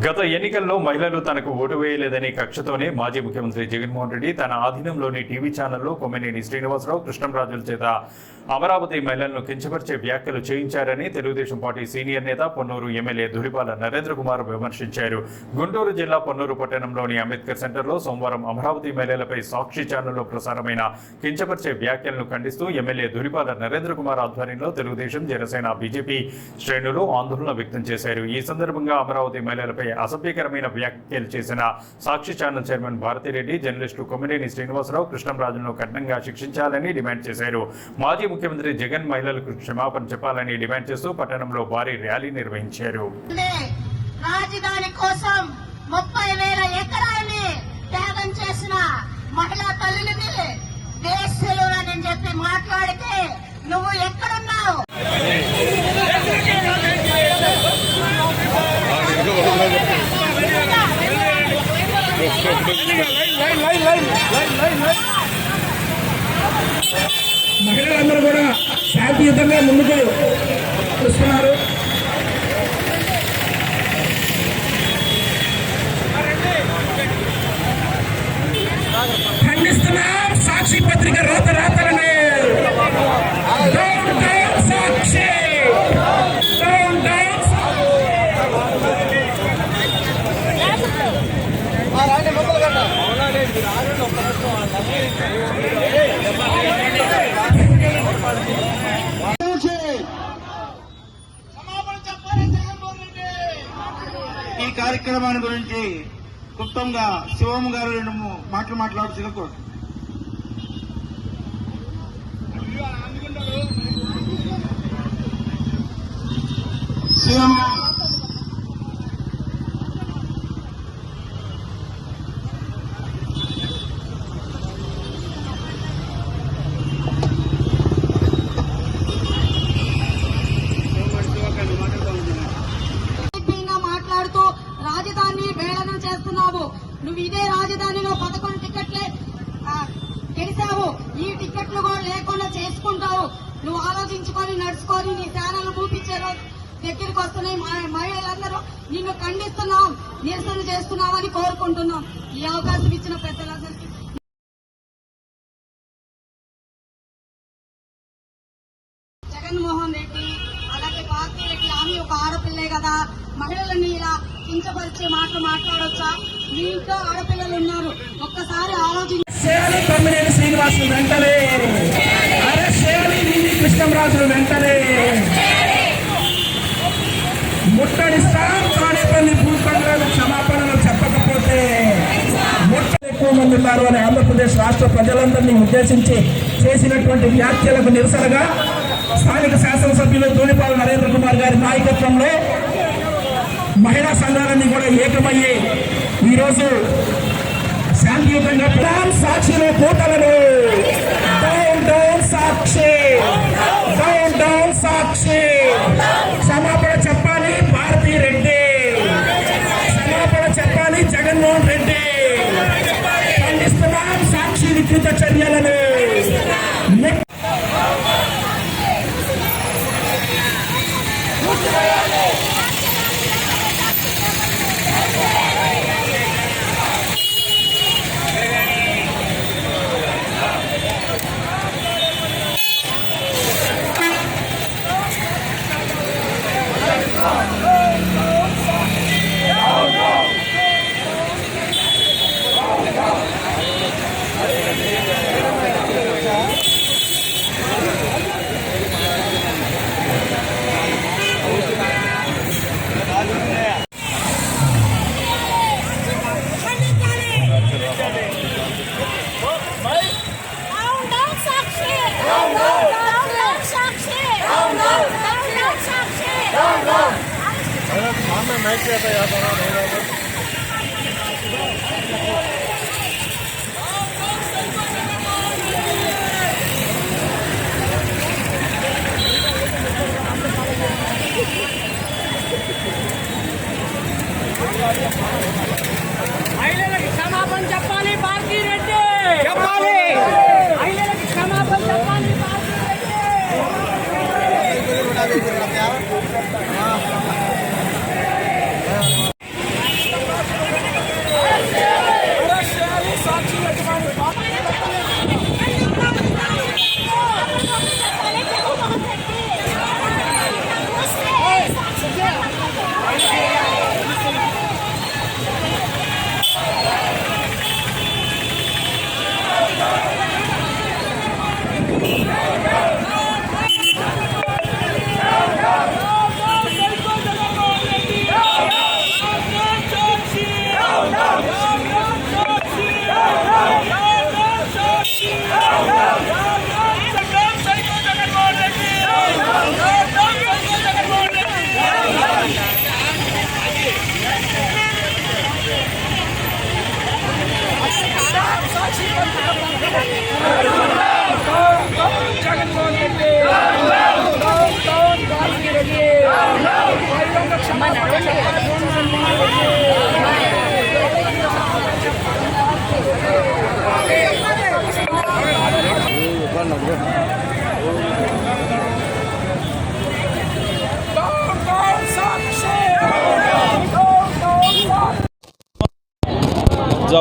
గత ఎన్నికల్లో మహిళలు తనకు ఓటు వేయలేదని కక్షతోనే మాజీ ముఖ్యమంత్రి జగన్మోహన్ రెడ్డి తన ఆధీనంలోని టీవీ ఛానల్లో కొమ్మినేని శ్రీనివాసరావు కృష్ణంరాజుల చేత అమరావతి మహిళలను కించపరిచే వ్యాఖ్యలు చేయించారని తెలుగుదేశం పార్టీ సీనియర్ నేత పొన్నూరు ఎమ్మెల్యే దురిపాల నరేంద్ర కుమార్ విమర్శించారు. గుంటూరు జిల్లా పొన్నూరు పట్టణంలోని అంబేద్కర్ సెంటర్లో సోమవారం అమరావతి మహిళలపై సాక్షి ఛానల్లో ప్రసారమైన కించపరిచే వ్యాఖ్యలను ఖండిస్తూ ఎమ్మెల్యే ధురిపాల నరేంద్ర కుమార్ ఆధ్వర్యంలో తెలుగుదేశం జనసేన బీజేపీ శ్రేణులు ఆందోళన వ్యక్తం చేశారు. ఈ సందర్భంగా అమరావతి మహిళలపై అసభ్యకరమైన వ్యాఖ్యలు చేసిన Sakshi channel chairman Bharathi Reddy journalist Kommineni Srinivasa Rao కృష్ణంరాజును కఠినంగా శిక్షించాలని డిమాండ్ చేశారు. మాజీ ముఖ్యమంత్రి జగన్ మహిళలకు క్షమాపణ చెప్పాలని డిమాండ్ చేస్తూ పట్టణంలో భారీ ర్యాలీ నిర్వహించారు. రాజధాని కోసం ముప్పై వేల ఎకరాన్ని త్యాగం చేసిన మహిళా వేస్తులు అని చెప్పి మాట్లాడితే నువ్వు ఎక్కడున్నావు? మహిళలందరూ కూడా శాంతియుతంగా ముందుకు వస్తున్నారు. ఖండిస్తున్నాం. సాక్షి పత్రిక రాత రాతలని. Down, down, సాక్షి. Down, down, ఈ కార్యక్రమాన్ని గురించి క్లుప్తంగా శివమ్మ గారు రెండు మూ- మాటలు మాట్లాడుతున్న కోరు శివమ్మ రాజకీయంగా మాట్లాడుతూ రాజధాని వేళన చేస్తున్నావు నువ్వు ఇదే రాజధానిలో పదకొండు టికెట్లే గెలిచావు. ఈ టికెట్లు కూడా లేకుండా చేసుకుంటావు. నువ్వు ఆలోచించుకొని నడుచుకొని నీ సేనలు చూపించే దగ్గరికి వస్తున్నాయి మా- మహిళలందరూ. నిన్ను ఖండిస్తున్నాం నిరసన చేస్తున్నామని కోరుకుంటున్నాం. ఈ అవకాశం ఇచ్చిన పెద్దలందరికీ జగన్మోహన్ రెడ్డి అలాగే ఆమె ఒక ఆడపిల్లే కదా. మహిళలని ఇలా కించపరిచే మాటలు మాట్లాడొచ్చా? మీ ఇంట్లో ఆడపిల్లలు ఉన్నారు. ఒక్కసారి ఆలోచించి. చేయాలి శ్రీనివాసులు వెంటనే. అరెస్ట్ చేయాలి నీతి వెంటనే. ముట్టడిస్తాం తాడేపల్లి భూఖండాలు క్షమాపణలు చెప్పకపోతే ముట్టడి ఎక్కువ మంది ఉన్నారు అని ఆంధ్రప్రదేశ్ రాష్ట్ర ప్రజలందరినీ ఉద్దేశించి చేసినటువంటి వ్యాఖ్యలకు నిరసనగా స్థానిక శాసనసభ్యులు ధూళిపాల నరేంద్ర కుమార్ గారి నాయకత్వంలో మహిళా సంఘాలన్నీ కూడా ఏకమయ్యి ఈరోజు శాంతియుతంగా డౌన్ సాక్షిలో కూటలను down down Sakshi. Down down Sakshi. క్షమాపణ చెప్పాలి భారతీ రెడ్డి. క్షమాపణ చెప్పాలి జగన్మోహన్ రెడ్డి. ఖండిస్తున్నాం సాక్షి వికృత చర్యలను.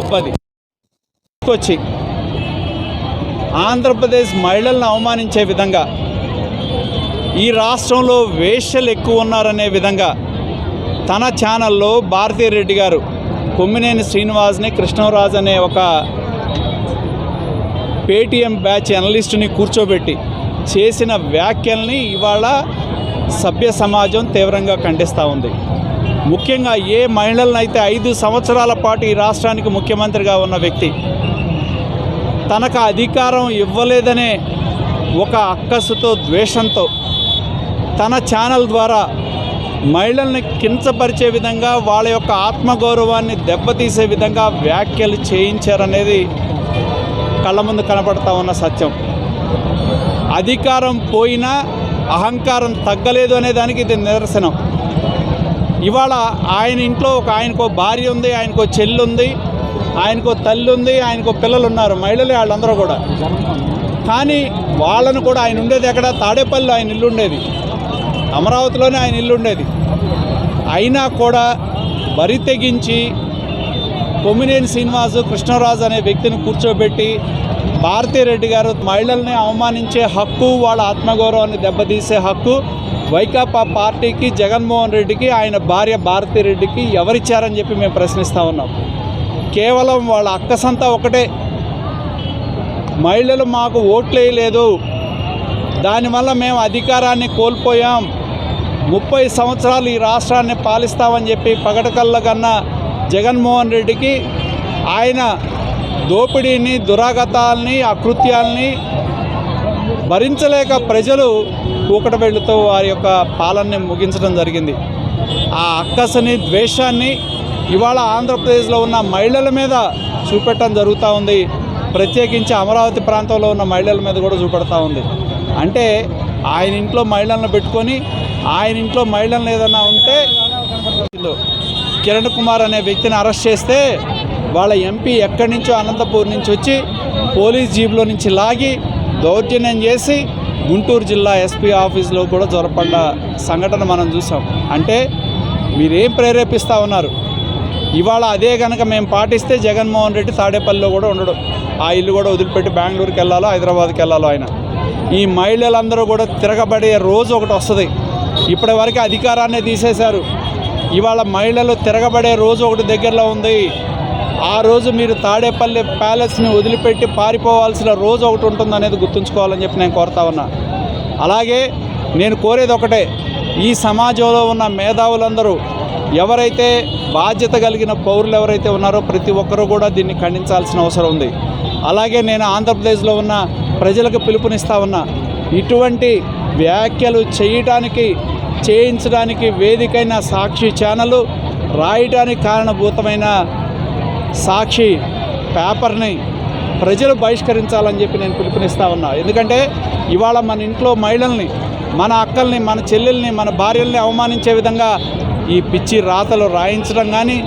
జబ్బది వచ్చి ఆంధ్రప్రదేశ్ మహిళలను అవమానించే విధంగా ఈ రాష్ట్రంలో వేశ్యలు ఎక్కువ ఉన్నారనే విధంగా తన ఛానల్లో భారతీరెడ్డి గారు కొమ్మినేని శ్రీనివాస్ని కృష్ణరాజు అనే ఒక పేటీఎం బ్యాచ్ అనలిస్టుని కూర్చోబెట్టి చేసిన వ్యాఖ్యల్ని ఇవాళ సభ్య సమాజం తీవ్రంగా ఖండిస్తూ ఉంది. ముఖ్యంగా ఏ మహిళలనైతే ఐదు సంవత్సరాల పాటు ఈ రాష్ట్రానికి ముఖ్యమంత్రిగా ఉన్న వ్యక్తి తనకు అధికారం ఇవ్వలేదనే ఒక అక్కసుతో ద్వేషంతో తన ఛానల్ ద్వారా మహిళల్ని కించపరిచే విధంగా వాళ్ళ యొక్క ఆత్మగౌరవాన్ని దెబ్బతీసే విధంగా వ్యాఖ్యలు చేయించారనేది కళ్ళ ముందు కనపడతా ఉన్న సత్యం. అధికారం పోయినా అహంకారం తగ్గలేదు అనే దానికి ఇది నిదర్శనం. ఇవాళ ఆయన ఇంట్లో ఒక ఆయనకో భార్య ఉంది ఆయనకో చెల్లి ఉంది ఆయనకో తల్లి ఉంది ఆయనకో పిల్లలు ఉన్నారు మహిళలు వాళ్ళందరూ కూడా. కానీ వాళ్ళను కూడా ఆయన ఉండేది ఎక్కడ? తాడేపల్లి ఆయన ఇల్లు ఉండేది. అమరావతిలోనే ఆయన ఇల్లు ఉండేది. అయినా కూడా బరి తెగించి కొమ్మినేని శ్రీనివాసు కృష్ణరాజు అనే వ్యక్తిని కూర్చోబెట్టి భారతీరెడ్డి గారు మహిళల్ని అవమానించే హక్కు వాళ్ళ ఆత్మగౌరవాన్ని దెబ్బతీసే హక్కు వైకాపా పార్టీకి జగన్మోహన్ రెడ్డికి ఆయన భార్య భారతీరెడ్డికి ఎవరిచ్చారని చెప్పి మేము ప్రశ్నిస్తూ ఉన్నాం. కేవలం వాళ్ళ అక్కసంతా ఒకటే. మహిళలు మాకు ఓట్లు వేయలేదు దానివల్ల మేము అధికారాన్ని కోల్పోయాం. ముప్పై సంవత్సరాలు ఈ రాష్ట్రాన్ని పాలిస్తామని చెప్పి పగటకల్ల కన్నా జగన్మోహన్ రెడ్డికి ఆయన దోపిడీని దురాగతాల్ని అకృత్యాల్ని భరించలేక ప్రజలు కూకటబెళ్ళుతో వారి యొక్క పాలనని ముగించడం జరిగింది. ఆ అక్కసని ద్వేషాన్ని ఇవాళ ఆంధ్రప్రదేశ్లో ఉన్న మహిళల మీద చూపెట్టడం జరుగుతూ ఉంది. ప్రత్యేకించి అమరావతి ప్రాంతంలో ఉన్న మహిళల మీద కూడా చూపెడతా ఉంది. అంటే ఆయన ఇంట్లో మహిళలను పెట్టుకొని ఆయన ఇంట్లో మహిళలను ఏదన్నా ఉంటే కిరణ్ కుమార్ అనే వ్యక్తిని అరెస్ట్ చేస్తే వాళ్ళ ఎంపీ ఎక్కడి నుంచో అనంతపూర్ నుంచి వచ్చి పోలీస్ జీప్లో నుంచి లాగి దౌర్జన్యం చేసి గుంటూరు జిల్లా ఎస్పీ ఆఫీస్లో కూడా జొరపడ్డ సంఘటన మనం చూసాం. అంటే మీరేం ప్రేరేపిస్తూ ఉన్నారు? ఇవాళ అదే కనుక మేము పాటిస్తే జగన్మోహన్ రెడ్డి తాడేపల్లిలో కూడా ఉండడు. ఆ ఇల్లు కూడా వదిలిపెట్టి బెంగళూరుకి వెళ్ళాలో హైదరాబాద్కి వెళ్ళాలో ఆయన? ఈ మహిళలందరూ కూడా తిరగబడే రోజు ఒకటి వస్తుంది. ఇప్పటి వరకు అధికారాన్ని తీసేశారు. ఇవాళ మహిళలు తిరగబడే రోజు ఒకటి దగ్గరలో ఉంది. ఆ రోజు మీరు తాడేపల్లి ప్యాలెస్ని వదిలిపెట్టి పారిపోవాల్సిన రోజు ఒకటి ఉంటుంది అనేది గుర్తుంచుకోవాలని చెప్పి నేను కోరుతా ఉన్నా. అలాగే నేను కోరేది ఒకటే ఈ సమాజంలో ఉన్న మేధావులందరూ ఎవరైతే బాధ్యత కలిగిన పౌరులు ఎవరైతే ఉన్నారో ప్రతి ఒక్కరూ కూడా దీన్ని ఖండించాల్సిన అవసరం ఉంది. అలాగే నేను ఆంధ్రప్రదేశ్లో ఉన్న ప్రజలకు పిలుపునిస్తా ఉన్నా ఇటువంటి వ్యాఖ్యలు చేయటానికి చేయించడానికి వేదికైన సాక్షి ఛానల్ రాయటానికి కారణభూతమైన సాక్షి పేపర్ని ప్రజలు బహిష్కరించాలని చెప్పి నేను పిలుపునిస్తా ఉన్నా. ఎందుకంటే ఇవాళ మన ఇంట్లో మహిళల్ని మన అక్కల్ని మన చెల్లెల్ని మన భార్యల్ని అవమానించే విధంగా ఈ పిచ్చి రాతలు రాయించడం కానీ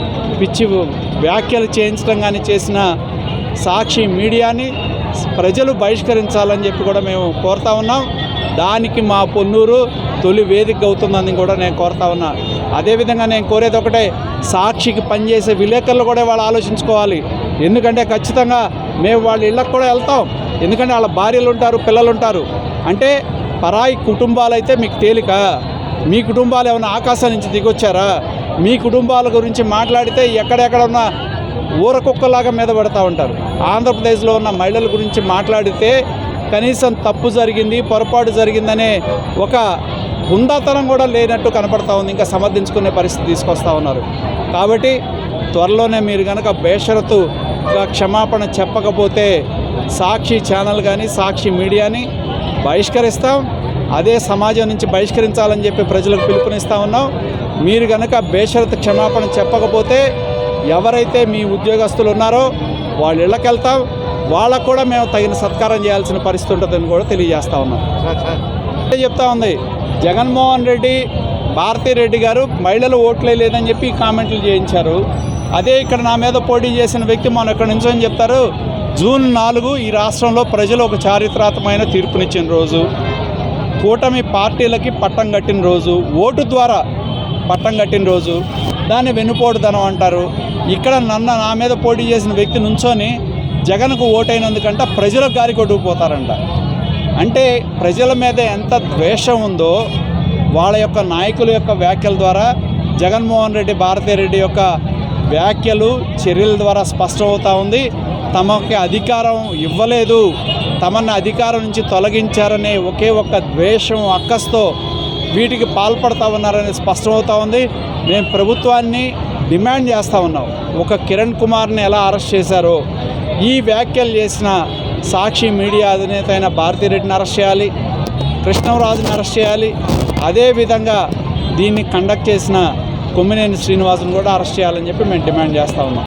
పిచ్చి వ్యాఖ్యలు చేయించడం కానీ చేసిన సాక్షి మీడియాని ప్రజలు బహిష్కరించాలని చెప్పి కూడా మేము కోరుతా ఉన్నాం. దానికి మా పొన్నూరు తొలి వేదిక అవుతుందని కూడా నేను కోరుతా ఉన్నా. అదేవిధంగా నేను కోరేది ఒకటే సాక్షికి పనిచేసే విలేకరులు కూడా వాళ్ళు ఆలోచించుకోవాలి. ఎందుకంటే ఖచ్చితంగా మేము వాళ్ళ ఇళ్ళకు కూడా వెళ్తాం. ఎందుకంటే వాళ్ళ భార్యలు ఉంటారు పిల్లలు ఉంటారు. అంటే పరాయి కుటుంబాలు అయితే మీకు తేలిక? మీ కుటుంబాలు ఏమైనా ఆకాశం నుంచి దిగొచ్చారా? మీ కుటుంబాల గురించి మాట్లాడితే ఎక్కడెక్కడ ఉన్న ఊర కుక్కలాగా మీద పడతా ఉంటారు. ఆంధ్రప్రదేశ్లో ఉన్న మహిళల గురించి మాట్లాడితే కనీసం తప్పు జరిగింది పొరపాటు జరిగిందనే ఒక హుందాతనం కూడా లేనట్టు కనపడతా ఉంది ఇంకా సమర్థించుకునే పరిస్థితి తీసుకొస్తా ఉన్నారు. కాబట్టి త్వరలోనే మీరు కనుక బేషరతుగా క్షమాపణ చెప్పకపోతే సాక్షి ఛానల్ కానీ సాక్షి మీడియాని బహిష్కరిస్తాం. అదే సమాజం నుంచి బహిష్కరించాలని చెప్పి ప్రజలకు పిలుపునిస్తా ఉన్నాం. మీరు కనుక బేషరత్ క్షమాపణ చెప్పకపోతే ఎవరైతే మీ ఉద్యోగస్తులు ఉన్నారో వాళ్ళ ఇళ్ళకెళ్తాం. వాళ్ళకు కూడా మేము తగిన సత్కారం చేయాల్సిన పరిస్థితి ఉంటుందని కూడా తెలియజేస్తా ఉన్నాం. చెప్తా ఉంది. జగన్మోహన్ రెడ్డి భారతీరెడ్డి గారు మహిళలు ఓట్లే లేదని చెప్పి కామెంట్లు చేయించారు. అదే ఇక్కడ నా మీద పోటీ చేసిన వ్యక్తి మనం ఇక్కడ నుంచి అని చెప్తారు. జూన్ నాలుగు ఈ రాష్ట్రంలో ప్రజలు ఒక చారిత్రాత్మకమైన తీర్పునిచ్చిన రోజు. కూటమి పార్టీలకి పట్టం కట్టిన రోజు. ఓటు ద్వారా పట్టం కట్టిన రోజు. దాన్ని వెనుపోటుదనం అంటారు. ఇక్కడ నన్ను నా మీద పోటీ చేసిన వ్యక్తి నుంచొని జగన్కు ఓటైనందుకంట ప్రజలకు గారి కొట్టుకుపోతారంట అంటే ప్రజల మీద ఎంత ద్వేషం ఉందో వాళ్ళ యొక్క నాయకుల యొక్క వ్యాఖ్యల ద్వారా జగన్మోహన్ రెడ్డి భారతిరెడ్డి యొక్క వ్యాఖ్యలు చర్యల ద్వారా స్పష్టమవుతా ఉంది. తమకి అధికారం ఇవ్వలేదు. తమని అధికారం నుంచి తొలగించారనే ఒకే ఒక్క ద్వేషం అక్కస్తో వీటికి పాల్పడతా ఉన్నారని స్పష్టమవుతా ఉంది. మేము ప్రభుత్వాన్ని డిమాండ్ చేస్తూ ఉన్నాం. ఒక కిరణ్ కుమార్ని ఎలా అరెస్ట్ చేశారో ఈ వ్యాఖ్యలు చేసిన సాక్షి మీడియా అధినేత అయిన భారతిరెడ్డిని అరెస్ట్ చేయాలి కృష్ణరాజుని అరెస్ట్ చేయాలి అదేవిధంగా దీన్ని కండక్ట్ చేసిన కొమ్మినేని శ్రీనివాసుని కూడా అరెస్ట్ చేయాలని చెప్పి మేము డిమాండ్ చేస్తా ఉన్నాం.